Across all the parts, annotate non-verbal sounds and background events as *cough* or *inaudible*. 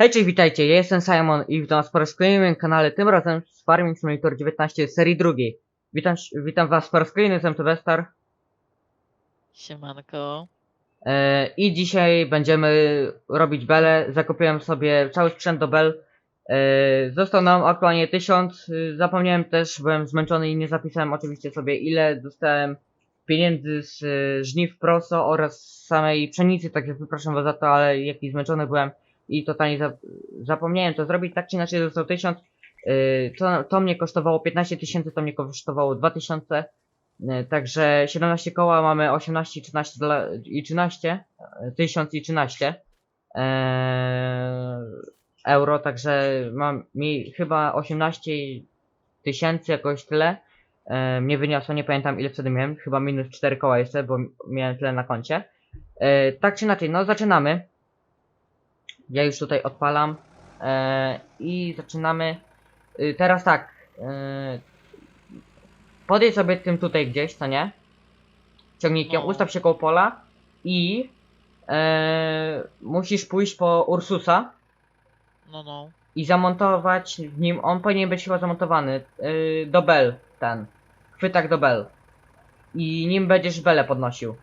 Hej, cześć, witajcie, ja jestem Simon i witam was po raz kolejny na moim kanale, tym razem z Farming Simulator 19 serii drugiej. Witam, witam was po raz kolejny, jestem Tobestar Siemanko. e, i dzisiaj będziemy robić bele. Zakupiłem sobie cały sprzęt do bel. E, został nam aktualnie 1000, e, zapomniałem też, byłem zmęczony i nie zapisałem oczywiście sobie ile dostałem pieniędzy z e, żniw proso oraz samej pszenicy, także przepraszam was za to, ale jaki zmęczony byłem i totalnie za, zapomniałem to zrobić, tak czy inaczej został 1000. Yy, to, to mnie kosztowało 15 tysięcy, to mnie kosztowało 2000. Yy, także 17 koła mamy 18 13 dola- i 13, yy, 1000 i 13 yy, euro, także mam mi chyba 18 tysięcy jakoś tyle. Yy, mnie wyniosło, nie pamiętam ile wtedy miałem, chyba minus 4 koła jeszcze, bo miałem tyle na koncie. Yy, tak czy inaczej, no zaczynamy. Ja już tutaj odpalam e, i zaczynamy. Y, teraz tak. E, podejdź sobie tym tutaj gdzieś, co nie? Ciągnikiem, No. ustaw się koło pola i e, musisz pójść po Ursusa No, no. i zamontować w nim. On powinien być chyba zamontowany y, do bel ten. Chwytak do bel. I nim będziesz belę podnosił.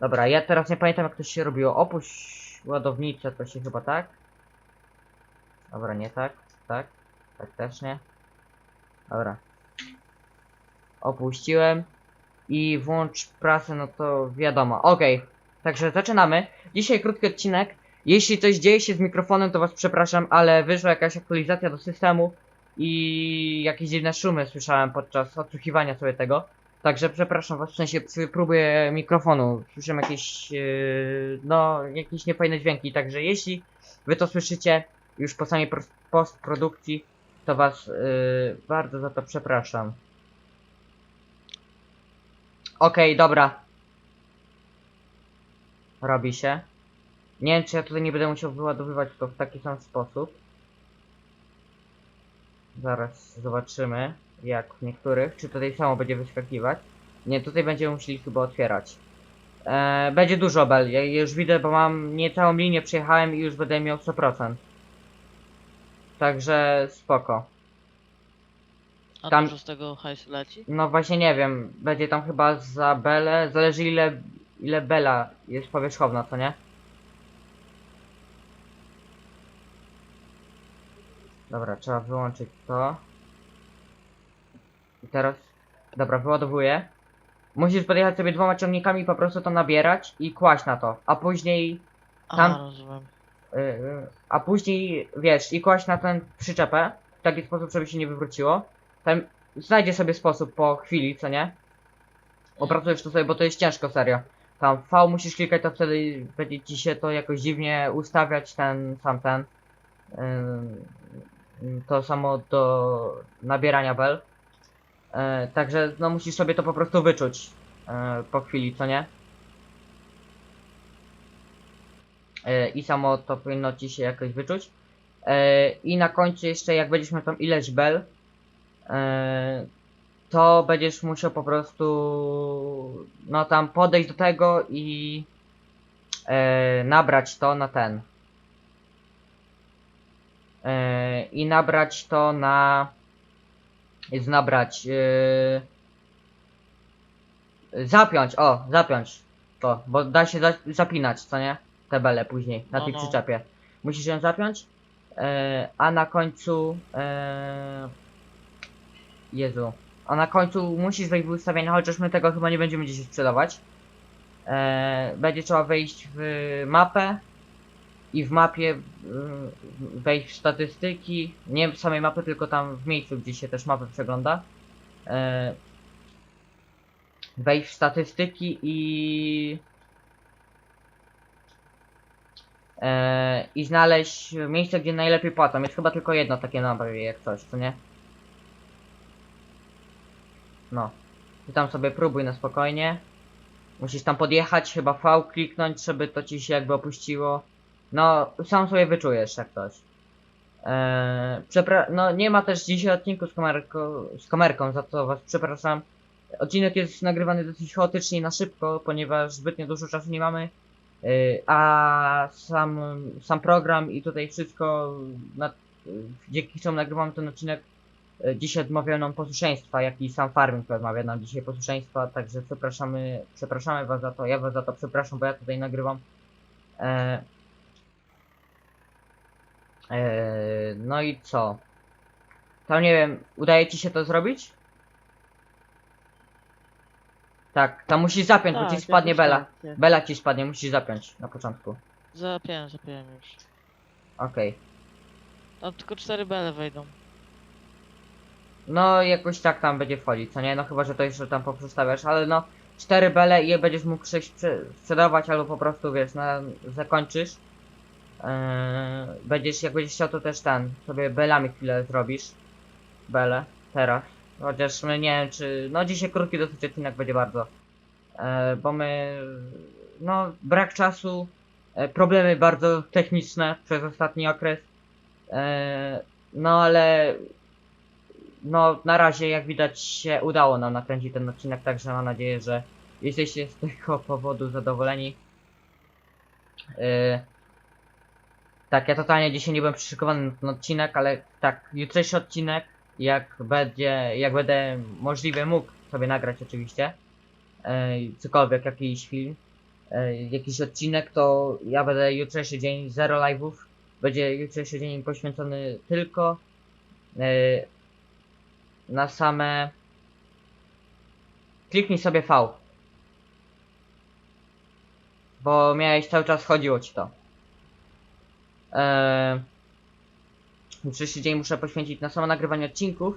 Dobra, ja teraz nie pamiętam jak to się robiło. Opuść ładownicę, to się chyba tak. Dobra, nie tak, tak, tak też nie. Dobra. Opuściłem. I włącz prasę, no to wiadomo. Okej, także zaczynamy. Dzisiaj krótki odcinek. Jeśli coś dzieje się z mikrofonem, to was przepraszam, ale wyszła jakaś aktualizacja do systemu i jakieś dziwne szumy słyszałem podczas odsłuchiwania sobie tego. Także przepraszam was, w sensie przy próbie mikrofonu słyszę jakieś, yy, no, jakieś niefajne dźwięki, także jeśli wy to słyszycie już po samej postprodukcji, to was yy, bardzo za to przepraszam. Okej, dobra. Robi się. Nie wiem, czy ja tutaj nie będę musiał wyładowywać to w taki sam sposób. Zaraz zobaczymy, jak w niektórych. Czy tutaj samo będzie wyskakiwać? Nie, tutaj będziemy musieli chyba otwierać. Eee, będzie dużo bel. Ja już widzę, bo mam nie całą linię przejechałem i już będę miał 100%. Także spoko. A Tam- dużo z tego hajsu leci? No właśnie nie wiem, będzie tam chyba za belę, zależy ile, ile bela jest powierzchowna, co nie? Dobra, trzeba wyłączyć to. I teraz, dobra, wyładowuję. Musisz podjechać sobie dwoma ciągnikami i po prostu to nabierać i kłaść na to, a później, A, Tam- rozumiem. yy, yy, a później, wiesz, i kłaść na ten przyczepę, w taki sposób, żeby się nie wywróciło. Tam znajdzie sobie sposób po chwili, co nie? Opracujesz to sobie, bo to jest ciężko, serio. Tam V musisz klikać, to wtedy będzie ci się to jakoś dziwnie ustawiać, ten, sam ten. Ym, to samo do nabierania bel. Yy, także, no musisz sobie to po prostu wyczuć yy, po chwili, co nie? Yy, I samo to powinno ci się jakoś wyczuć. I na końcu jeszcze, jak będziesz miał tą ileś bel, to będziesz musiał po prostu no tam podejść do tego i e, nabrać to na ten e, i nabrać to na jest nabrać e, zapiąć, o zapiąć to, bo da się za, zapinać, co nie? Te bele później na No, tej no. przyczepie musisz ją zapiąć e, a na końcu e, Jezu a na końcu musisz wejść w ustawienia, chociaż my tego chyba nie będziemy dzisiaj sprzedawać. Eee, będzie trzeba wejść w mapę i w mapie y, wejść w statystyki. Nie w samej mapy, tylko tam w miejscu, gdzie się też mapę przegląda. Eee, wejść w statystyki i eee, i znaleźć miejsce, gdzie najlepiej płacą. Jest chyba tylko jedno takie na jak coś, co nie? No. Ty tam sobie próbuj na spokojnie. Musisz tam podjechać, chyba V kliknąć, żeby to ci się jakby opuściło. No, sam sobie wyczujesz jak coś. Eee, przepra- no nie ma też dzisiaj odcinku z, kamerko- z kamerką, za to was przepraszam. Odcinek jest nagrywany dosyć chaotycznie i na szybko, ponieważ zbytnio dużo czasu nie mamy. Y, a sam, sam program i tutaj wszystko, na, dzięki czemu nagrywam ten odcinek, y, dzisiaj odmawiają nam posłuszeństwa, jak i sam farming odmawia nam dzisiaj posłuszeństwa, także przepraszamy, przepraszamy was za to, ja was za to przepraszam, bo ja tutaj nagrywam. E, no i co? To nie wiem, udaje ci się to zrobić? Tak, to musisz zapiąć, bo ci Tak, spadnie Bela. tak, Bela ci spadnie, musisz zapiąć na początku. Zapiąłem, zapiąłem już. Okej. Tam tylko cztery bele wejdą. No jakoś tak tam będzie wchodzić, co nie? No chyba, że to jeszcze tam poprzestawiasz, ale no 4 bele i je będziesz mógł prze- sprzedawać albo po prostu wiesz, na, zakończysz. Eee, będziesz, jak będziesz chciał to też ten, sobie belami chwilę zrobisz. Bele, teraz. Chociaż my nie wiem czy, no dzisiaj krótki dosyć odcinek będzie bardzo. Eee, bo my, no brak czasu, e, problemy bardzo techniczne przez ostatni okres. Eee, no ale no na razie jak widać się udało nam nakręcić ten odcinek, także mam nadzieję, że jesteście z tego *laughs* powodu zadowoleni. Yy, tak, ja totalnie dzisiaj nie byłem przyszykowany na ten odcinek, ale tak, jutrzejszy odcinek, jak będzie, jak będę możliwie mógł sobie nagrać oczywiście, yy, cokolwiek, jakiś film, yy, jakiś odcinek, to ja będę jutrzejszy dzień, zero live'ów, będzie jutrzejszy dzień poświęcony tylko yy, na same. Kliknij sobie V. Bo miałeś cały czas chodziło ci to. Eee, jutrzejszy dzień muszę poświęcić na samo nagrywanie odcinków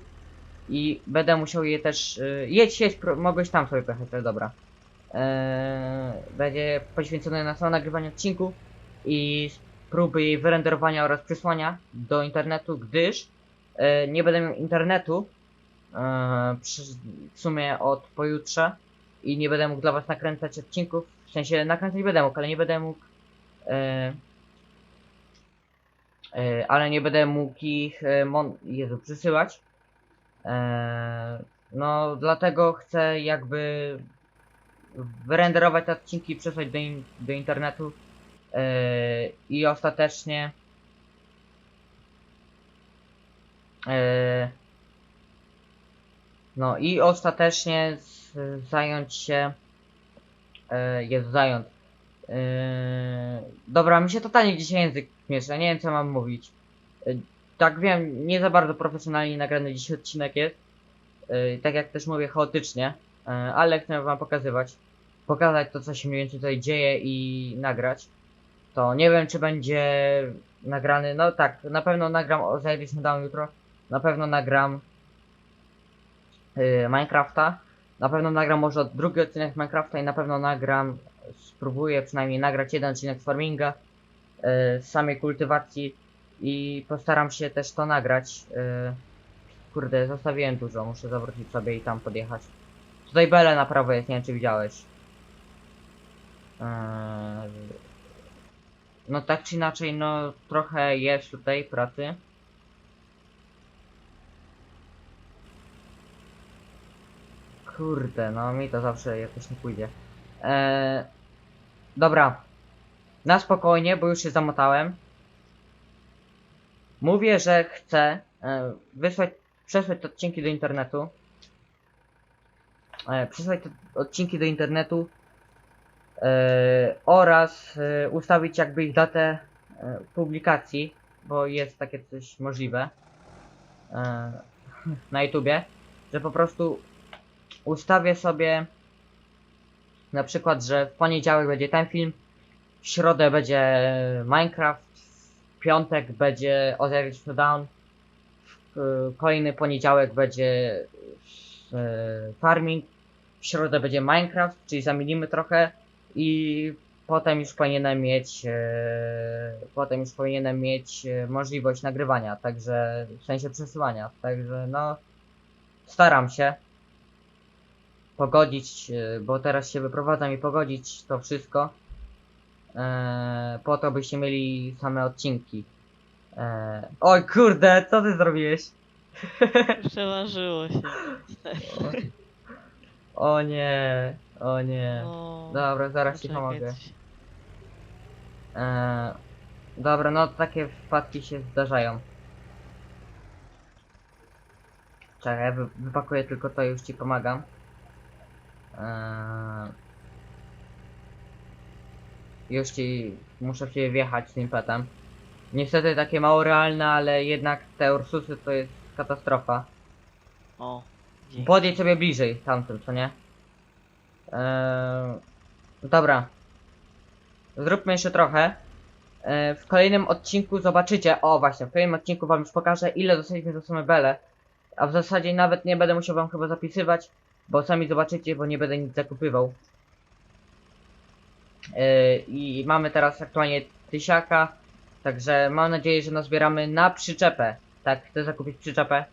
i będę musiał je też. Yy, jedź, jedź, mogłeś tam sobie pojechać, ale dobra. Eee, będzie poświęcone na samo nagrywanie odcinków i próby jej wyrenderowania oraz przysłania do internetu, gdyż e, nie będę miał internetu e, w sumie od pojutrze i nie będę mógł dla was nakręcać odcinków. W sensie nakręcać będę mógł, ale nie będę mógł. E, ale nie będę mógł ich e, mon, Jezu, przysyłać. E, no dlatego chcę jakby wyrenderować te odcinki przesłać do, in, do internetu. I ostatecznie. No i ostatecznie zająć się. Jest zająć. Dobra, mi się totalnie dzisiaj język miesza, nie wiem co mam mówić. E, tak wiem, nie za bardzo profesjonalnie nagrany dzisiaj odcinek jest. E, tak jak też mówię, chaotycznie. E, ale chcę wam pokazywać. Pokazać to, co się mniej więcej tutaj dzieje i nagrać. To nie wiem, czy będzie nagrany. No tak, na pewno nagram zajęliśmy dam jutro. Na pewno nagram Minecrafta. Na pewno nagram może drugi odcinek Minecrafta i na pewno nagram, spróbuję przynajmniej nagrać jeden odcinek farminga, samej kultywacji i postaram się też to nagrać. Yy, kurde, zostawiłem dużo, muszę zawrócić sobie i tam podjechać. Tutaj Bele na prawo jest, nie wiem czy widziałeś. Yy, no tak czy inaczej, no trochę jest tutaj pracy. Kurde, no mi to zawsze jakoś nie pójdzie. Eee, dobra. Na spokojnie, bo już się zamotałem. Mówię, że chcę e, wysłać, przesłać te odcinki do internetu. E, przesłać te odcinki do internetu. E, oraz e, ustawić jakby ich datę e, publikacji, bo jest takie coś możliwe e, *laughs* na YouTubie, że po prostu ustawię sobie na przykład, że w poniedziałek będzie ten film, w środę będzie Minecraft, w piątek będzie Osiris Down, w e, kolejny poniedziałek będzie e, Farming, w środę będzie Minecraft, czyli zamienimy trochę i potem już powinienem mieć e, potem już powinienem mieć możliwość nagrywania, także w sensie przesyłania, także no staram się pogodzić, bo teraz się wyprowadzam i pogodzić to wszystko e, po to byście mieli same odcinki. E, oj kurde, co ty zrobiłeś? *laughs* Przeważyło się. O nie, o nie. No, Dobra, zaraz ci poczekaj, pomogę. coś- Eee, dobra, no takie wpadki się zdarzają. Czekaj, wy, wypakuję tylko to i już ci pomagam. Eee, już ci muszę ciebie wjechać tym petem. Niestety takie mało realne, ale jednak te Ursusy to jest katastrofa. O. Dzięki. Podjedź sobie bliżej tamtym, co nie? Eee, dobra. Zróbmy jeszcze trochę. Eee, w kolejnym odcinku zobaczycie, o właśnie, w kolejnym odcinku wam już pokażę ile dostaliśmy za sumę bele. A w zasadzie nawet nie będę musiał wam chyba zapisywać, bo sami zobaczycie, bo nie będę nic zakupywał. Eee, I mamy teraz aktualnie tysiaka, także mam nadzieję, że nazbieramy na przyczepę. Tak, chcę zakupić przyczepę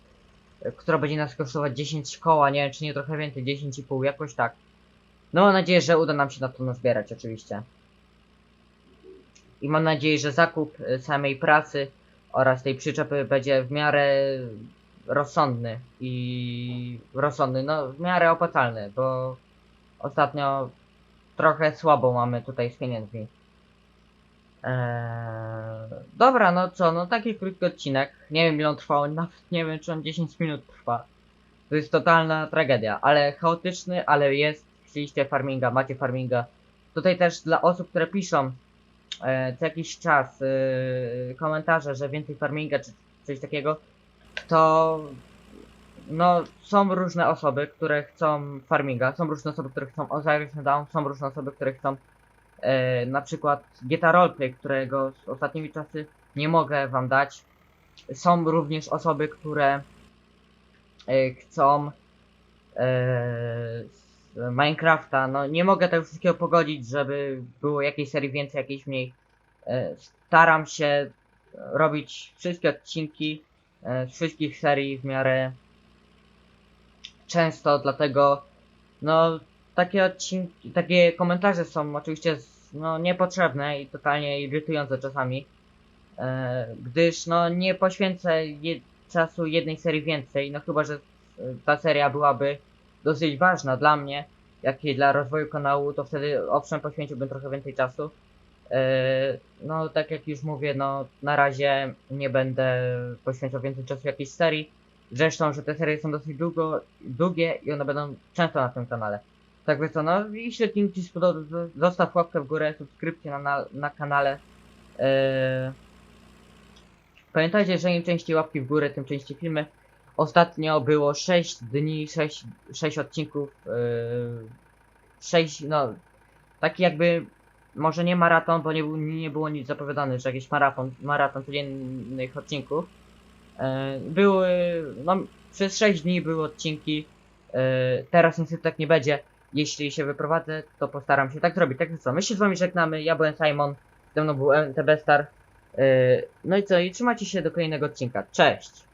która będzie nas kosztować 10 koła, nie wiem czy nie trochę więcej, 10,5, jakoś tak. No mam nadzieję, że uda nam się na to nazbierać oczywiście. I mam nadzieję, że zakup y, samej pracy oraz tej przyczepy będzie w miarę rozsądny i rozsądny, no w miarę opłacalny, bo ostatnio trochę słabo mamy tutaj z pieniędzmi. Eee, dobra, no co, no taki krótki odcinek. Nie wiem ile on trwał, nawet nie wiem czy on 10 minut trwa. To jest totalna tragedia, ale chaotyczny, ale jest. Chcieliście farminga, macie farminga. Tutaj też dla osób, które piszą e, co jakiś czas e, komentarze, że więcej farminga czy coś takiego, to no są różne osoby, które chcą farminga, są różne osoby, które chcą Osiris Down, są różne osoby, które chcą e, na przykład GTA Roleplay, którego z ostatnimi czasy nie mogę wam dać. Są również osoby, które e, chcą e, Minecrafta. No nie mogę tego wszystkiego pogodzić, żeby było jakiejś serii więcej, jakiejś mniej. E, staram się robić wszystkie odcinki e, z wszystkich serii w miarę często, dlatego no takie odcinki, takie komentarze są oczywiście no, niepotrzebne i totalnie irytujące czasami, e, gdyż no nie poświęcę je, czasu jednej serii więcej, no chyba, że e, ta seria byłaby dosyć ważna dla mnie, jak i dla rozwoju kanału, to wtedy owszem poświęciłbym trochę więcej czasu. E, no tak jak już mówię, no na razie nie będę poświęcał więcej czasu jakiejś serii. Zresztą, że te serie są dosyć długo, długie i one będą często na tym kanale. Także co, no jeśli odcinek Ci spodobał, zostaw łapkę w górę, subskrypcję na, na, na kanale. Eee... Pamiętajcie, że im częściej łapki w górę, tym częściej filmy. Ostatnio było 6 dni, 6, 6 odcinków, eee... 6, no, taki jakby, może nie maraton, bo nie, nie było nic zapowiadane, że jakiś maraton, maraton codziennych odcinków. Eee, były, no, przez 6 dni były odcinki, eee, teraz niestety tak nie będzie. Jeśli się wyprowadzę, to postaram się tak zrobić. Także co, my się z wami żegnamy, ja byłem Simon, ze mną był MTB Star. Yy, no i co, i trzymajcie się do kolejnego odcinka. Cześć!